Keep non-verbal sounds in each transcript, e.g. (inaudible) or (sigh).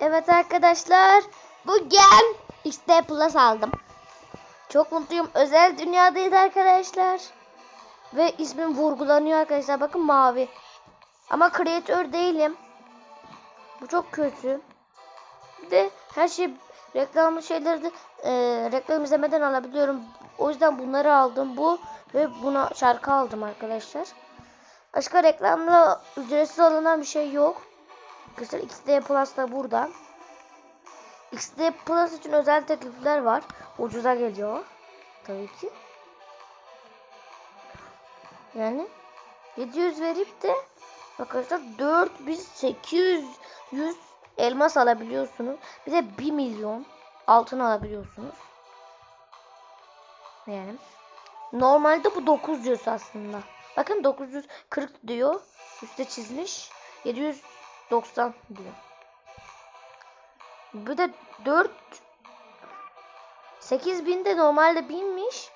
Evet arkadaşlar. Bugün XD Plus aldım. Çok mutluyum. Özel dünyadayız arkadaşlar. Ve ismim vurgulanıyor arkadaşlar. Bakın mavi. Ama kreatör değilim. Bu çok kötü. Bir de her şey reklamlı şeyleri de e, reklam izlemeden alabiliyorum. O yüzden bunları aldım. Bu ve buna şarkı aldım arkadaşlar. Başka reklamla ücretsiz alınan bir şey yok. Arkadaşlar XD Plus da burada. XD Plus için özel teklifler var. Ucuza geliyor. Tabii ki. Yani 700 verip de arkadaşlar 4800 100 elmas alabiliyorsunuz. Bir de 1 milyon altın alabiliyorsunuz. Yani normalde bu 900 aslında. Bakın 940 diyor. Üste çizmiş. 790 diyor. Bir de 4 8000 de normalde 1000'miş.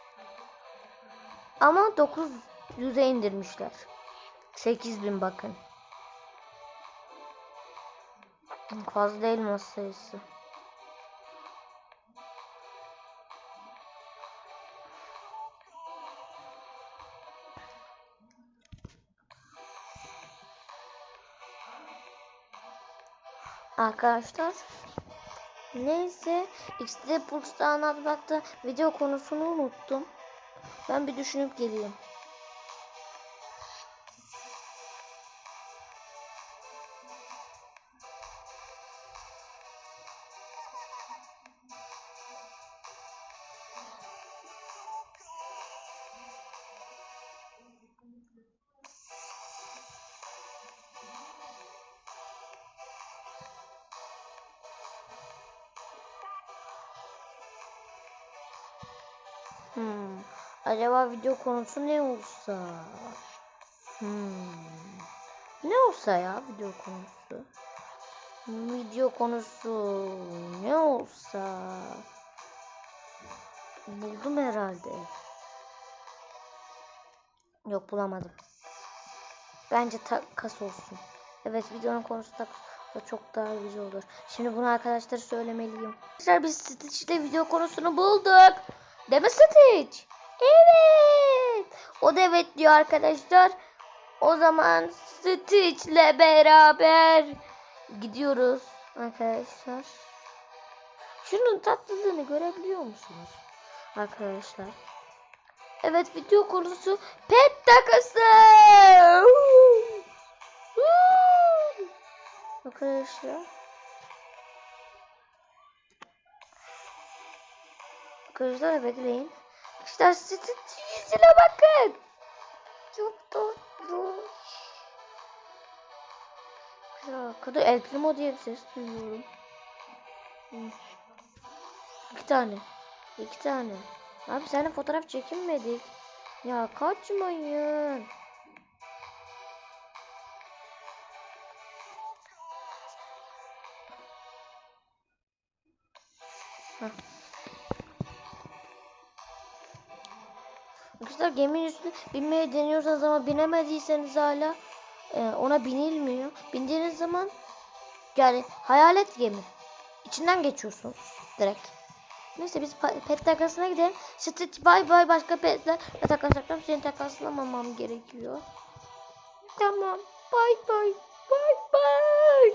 Ama 900'e indirmişler. 8000 bakın. Fazla elmas sayısı. Arkadaşlar neyse XD Pulse'da anlatmakta video konusunu unuttum. Ben bir düşünüp geleyim. Hmm. Acaba video konusu ne olsa? Hmm. Ne olsa ya video konusu? Video konusu ne olsa? Buldum herhalde. Yok bulamadım. Bence takas olsun. Evet videonun konusu takas da çok daha güzel olur. Şimdi bunu arkadaşlara söylemeliyim. Arkadaşlar biz Stitch ile video konusunu bulduk. Mi Stitch? Evet. O da evet diyor arkadaşlar. O zaman Stitch ile beraber gidiyoruz arkadaşlar. Şunun tatlılığını görebiliyor musunuz? Arkadaşlar. Evet video konusu pet takası. Arkadaşlar. Arkadaşlar bekleyin. İşte Stitch yüzüne bakın. Çok tatlı. Ya kadar El diye bir ses duyuyorum. İki tane. İki tane. Abi seninle fotoğraf çekinmedik. Ya kaçmayın. Arkadaşlar geminin üstüne binmeye deniyorsanız ama binemediyseniz hala e, ona binilmiyor. Bindiğiniz zaman yani hayalet gemi. İçinden geçiyorsunuz direkt. Neyse biz pet takasına gidelim. Stitch bay bay başka petlerle takas yapacağım. Seni takaslamamam gerekiyor. Tamam. Bay bay. Bay bay.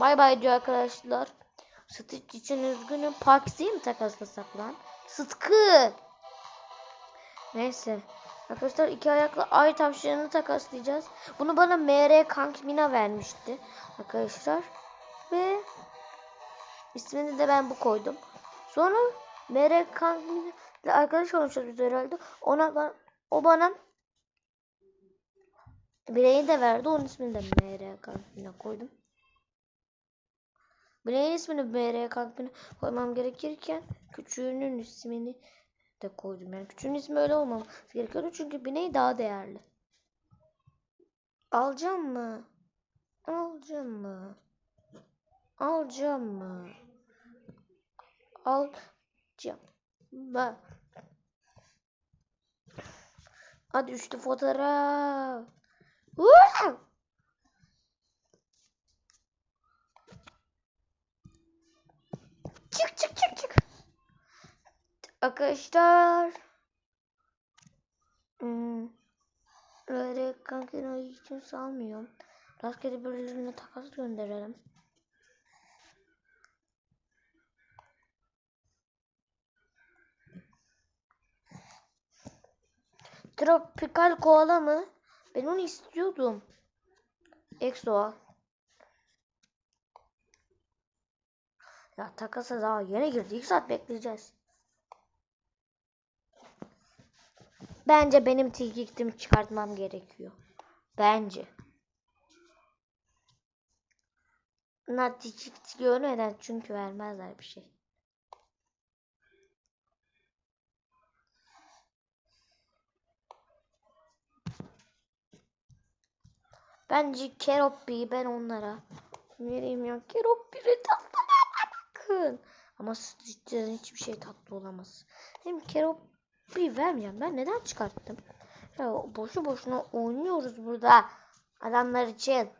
Bay bay diyor arkadaşlar. Stitch için üzgünüm. Parksi'yi mi takaslasak lan? Sıtkı. Neyse. Arkadaşlar iki ayaklı ay tavşanını takaslayacağız. Bunu bana MR Kankmina vermişti. Arkadaşlar. Ve ismini de ben bu koydum. Sonra MR Kankmina ile arkadaş olmuşuz biz herhalde. Ona o bana bireyi de verdi. Onun ismini de MR Kankmina koydum. Bireyin ismini MR Kankmina koymam gerekirken küçüğünün ismini de koydum. Yani küçüğün ismi öyle olmaması gerekiyordu. Çünkü bineği daha değerli. Alacağım mı? Alacağım mı? Alacağım mı? Alacağım. Bak. Hadi üçlü fotoğraf. Wow! Arkadaşlar. Hmm. Böyle kankina için salmıyorum. Rastgele birilerine takas gönderelim. Tropikal koala mı? Ben onu istiyordum. Exo. Ya takasa daha yeni girdi. 2 saat bekleyeceğiz. Bence benim tilkiktimi çıkartmam gerekiyor. Bence. Bunlar tilkik görmeden çünkü vermezler bir şey. Bence Keroppi'yi ben onlara vereyim ya. Keroppi'nin tatlılığına bakın. Ama Stitch'ten hiçbir şey tatlı olamaz. Hem Keroppi vermeyeceğim. Ben neden çıkarttım? Ya boşu boşuna oynuyoruz burada. Adamlar için.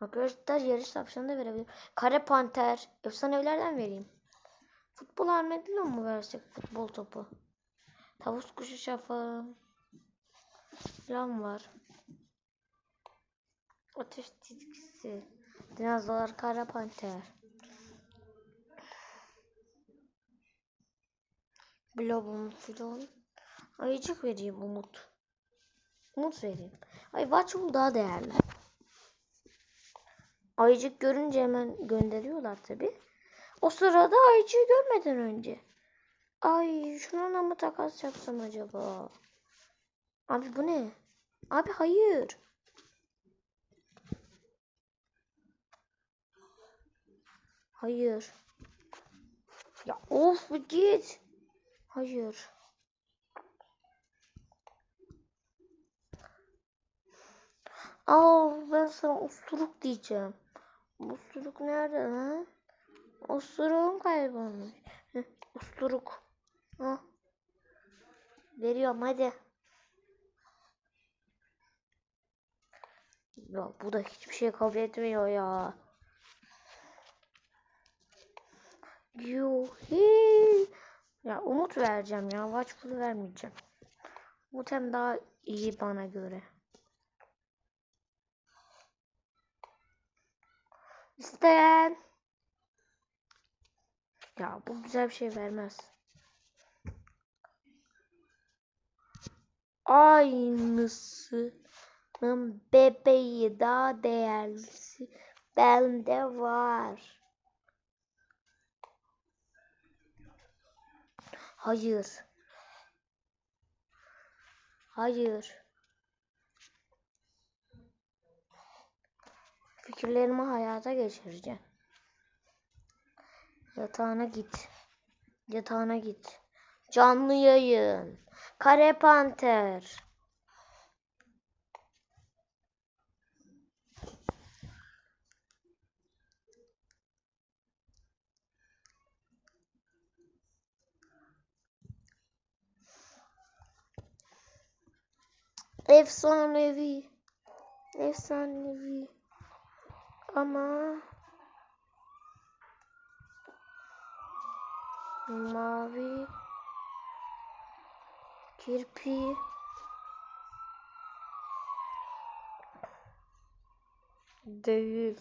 Arkadaşlar yarış tavşanı da verebilirim. Kare panter. Efsanevilerden vereyim. Futbol Ahmet'le mu versek futbol topu? Tavus kuşu şafağı. Falan var. Ateş tilkisi. Dinozor kara panter. Blobum filon. Ayıcık vereyim Umut. Umut vereyim. Ay Watchful daha değerli. Ayıcık görünce hemen gönderiyorlar tabi. O sırada ayıcığı görmeden önce. Ay şununla mı takas yapsam acaba? Abi bu ne? Abi hayır. Hayır. Ya of git. Hayır. Aa ben sana usturuk diyeceğim. Usturuk nerede lan? Usturuğum kaybolmuş. Usturuk. Ha. Veriyorum hadi. Ya bu da hiçbir şey kabul etmiyor ya. Yuhi. Ya umut vereceğim ya. Watchful vermeyeceğim. Umut hem daha iyi bana göre. İsteyen. Ya bu güzel bir şey vermez. Aynısının bebeği daha değerlisi bende var. Hayır. Hayır. Fikirlerimi hayata geçireceğim. Yatağına git. Yatağına git. Canlı yayın. Kare Panter. Efsanevi. Efsanevi. Ama mavi kirpi değil.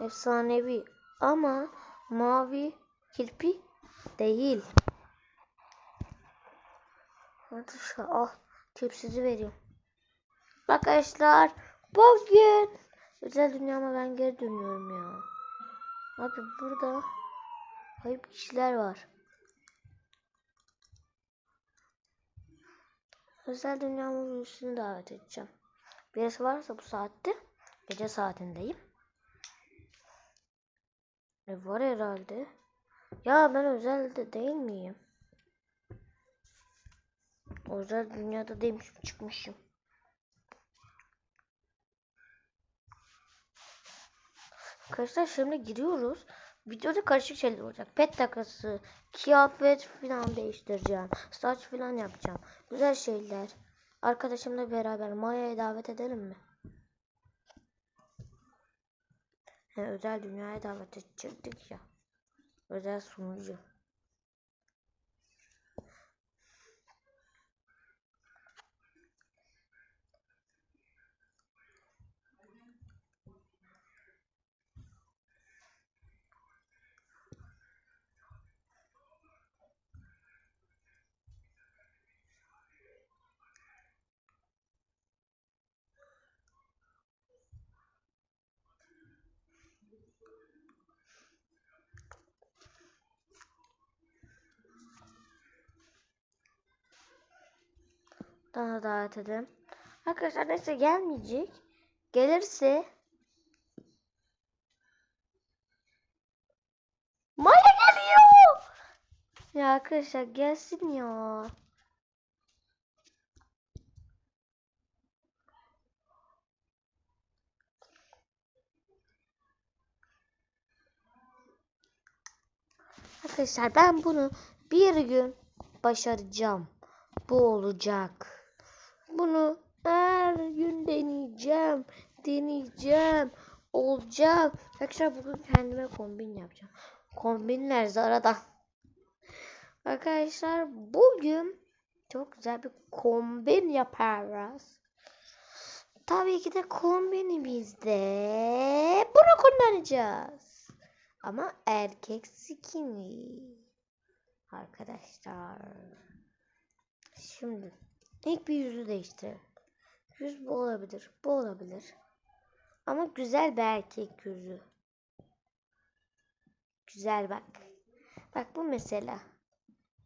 Efsanevi ama mavi kirpi değil. Şu al tipsizi vereyim. Arkadaşlar bugün özel dünyama ben geri dönüyorum ya. Abi burada kayıp kişiler var. Özel dünyamın üstünü davet edeceğim. Birisi varsa bu saatte gece saatindeyim. E var herhalde. Ya ben özelde değil miyim? Özel dünyada değilmişim çıkmışım. Arkadaşlar şimdi giriyoruz. Videoda karışık şeyler olacak. Pet takası, kıyafet falan değiştireceğim. Saç falan yapacağım. Güzel şeyler. arkadaşımla beraber Maya'ya davet edelim mi? He, özel dünyaya davet edecektik ya. Özel sunucu. Daha davet edelim. Arkadaşlar neyse gelmeyecek. Gelirse Maya geliyor. Ya arkadaşlar gelsin ya. Arkadaşlar ben bunu bir gün başaracağım. Bu olacak. Bunu her gün deneyeceğim. Deneyeceğim. Olacak. Arkadaşlar bugün kendime kombin yapacağım. Kombinler Zara'da. Arkadaşlar bugün çok güzel bir kombin yaparız. Tabii ki de kombinimizde bunu kullanacağız. Ama erkek skinny. Arkadaşlar. Şimdi ilk bir yüzü değiştirelim. Yüz bu olabilir. Bu olabilir. Ama güzel bir erkek yüzü. Güzel bak. Bak bu mesela.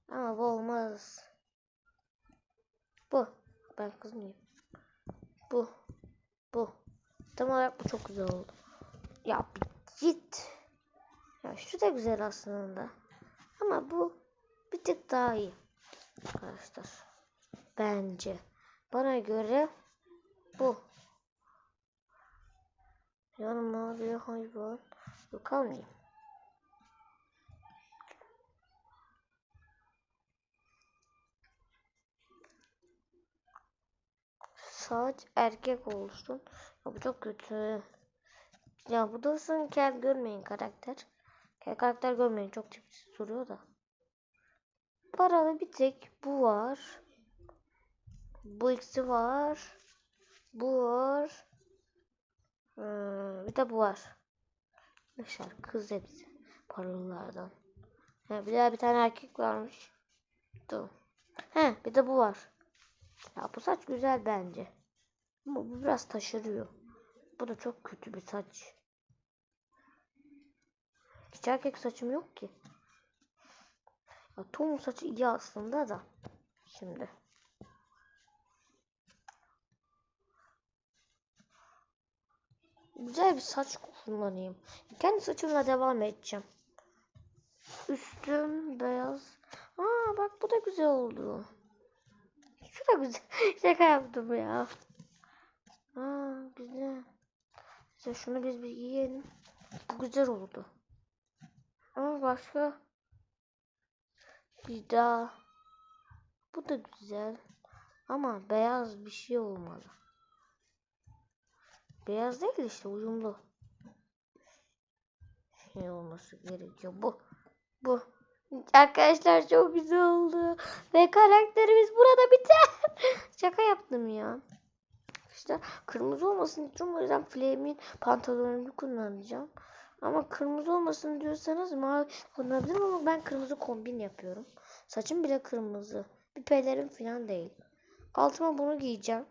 Ama bu olmaz. Bu. Ben kız mıyım? Bu. Bu. Tam olarak bu çok güzel oldu. Ya git. Ya şu da güzel aslında. Ama bu bir tık daha iyi. Arkadaşlar. Bence. Bana göre bu. Yanıma bir hayvan. Yok almayayım. Saç erkek olsun. Ya bu çok kötü. Ya bu da sen kel görmeyin karakter. Kel karakter görmeyin çok tipsiz duruyor da. Paralı bir tek bu var. Bu ikisi var. Bu var. Hmm, bir de bu var. Arkadaşlar kız hepsi. Paralılardan. He, bir daha bir tane erkek varmış. Dur. He, bir de bu var. Ya bu saç güzel bence. Ama bu biraz taşırıyor. Bu da çok kötü bir saç. Hiç erkek saçım yok ki. Ya Tom'un saçı iyi aslında da. Şimdi. Güzel bir saç kullanayım. Kendi saçımla devam edeceğim. Üstüm beyaz. Aa bak bu da güzel oldu. Şu da güzel. (laughs) Şaka yaptım ya. Aa güzel. İşte şunu biz bir giyelim. Bu güzel oldu. Ama başka bir daha. Bu da güzel. Ama beyaz bir şey olmalı. Beyaz değil işte uyumlu. Şey olması gerekiyor. Bu. Bu. Arkadaşlar çok güzel oldu. Ve karakterimiz burada biter. (laughs) Şaka yaptım ya. İşte kırmızı olmasın için o yüzden Flame'in pantolonunu kullanacağım. Ama kırmızı olmasın diyorsanız mavi kullanabilirim ama ben kırmızı kombin yapıyorum. Saçım bile kırmızı. Bir pelerin falan değil. Altıma bunu giyeceğim.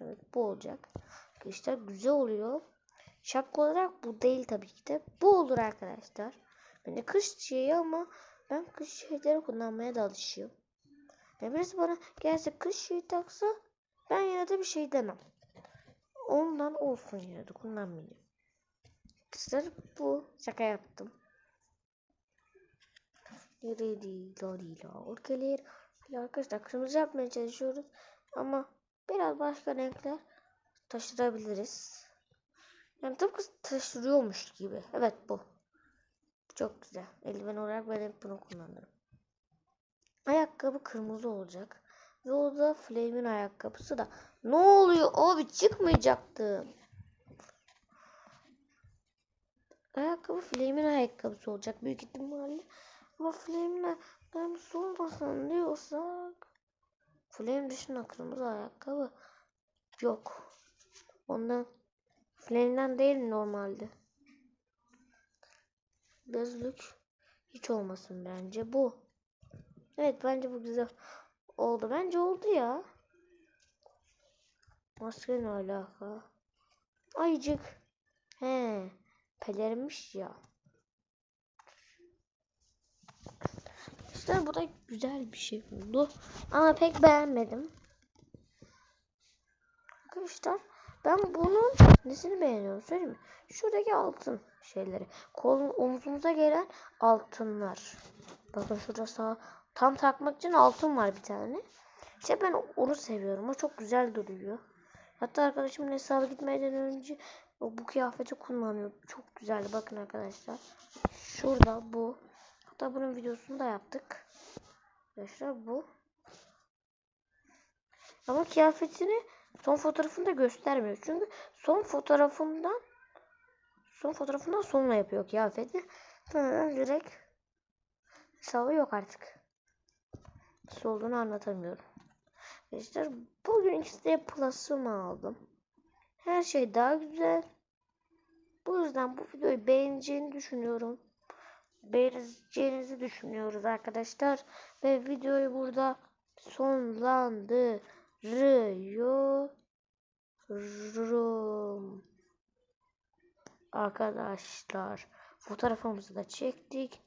Evet bu olacak. İşte güzel oluyor. Şapka olarak bu değil tabii ki de. Bu olur arkadaşlar. Bence kış şeyi ama ben kış şeyleri kullanmaya da alışıyorum. Yani birisi bana gelse kış şeyi taksa ben yine de bir şey demem. Ondan olsun yine de kullanmayayım. Kızlar bu. Şaka yaptım. Nereli lorila orkeler. Arkadaşlar kırmızı yapmaya çalışıyoruz. Ama biraz başka renkler taşırabiliriz. Yani tıpkı taşırıyormuş gibi. Evet bu. Çok güzel. Eldiven olarak ben hep bunu kullanırım. Ayakkabı kırmızı olacak. Ve o da Flame'in ayakkabısı da. Ne oluyor abi çıkmayacaktım. Ayakkabı Flame'in ayakkabısı olacak büyük ihtimalle. Ama Flame'in ayakkabısı olmasın diyorsak. Flame dışında kırmızı ayakkabı yok. Ondan Flame'den değil normalde. Gözlük hiç olmasın bence bu. Evet bence bu güzel oldu. Bence oldu ya. Maske ne alaka? Ayıcık. He. Pelerinmiş ya. İşte bu da güzel bir şey oldu. Ama pek beğenmedim. Arkadaşlar ben bunun nesini beğeniyorum söyleyeyim mi? Şuradaki altın şeyleri. Kolun omzumuza gelen altınlar. Bakın şurada sağ tam takmak için altın var bir tane. İşte ben onu seviyorum. O çok güzel duruyor. Hatta arkadaşımın hesabı gitmeden önce o bu kıyafeti kullanıyor. Çok güzeldi. Bakın arkadaşlar. Şurada bu. Hatta bunun videosunu da yaptık. Arkadaşlar bu. Ama kıyafetini son fotoğrafında göstermiyor. Çünkü son fotoğrafından son fotoğrafından sonra yapıyor kıyafeti. Sonra direkt hesabı yok artık. Nasıl olduğunu anlatamıyorum. Arkadaşlar bugün işte plus'ımı aldım. Her şey daha güzel. Bu yüzden bu videoyu beğeneceğini düşünüyorum. Beğeneceğinizi düşünüyoruz arkadaşlar. Ve videoyu burada sonlandırıyorum. Arkadaşlar fotoğrafımızı da çektik.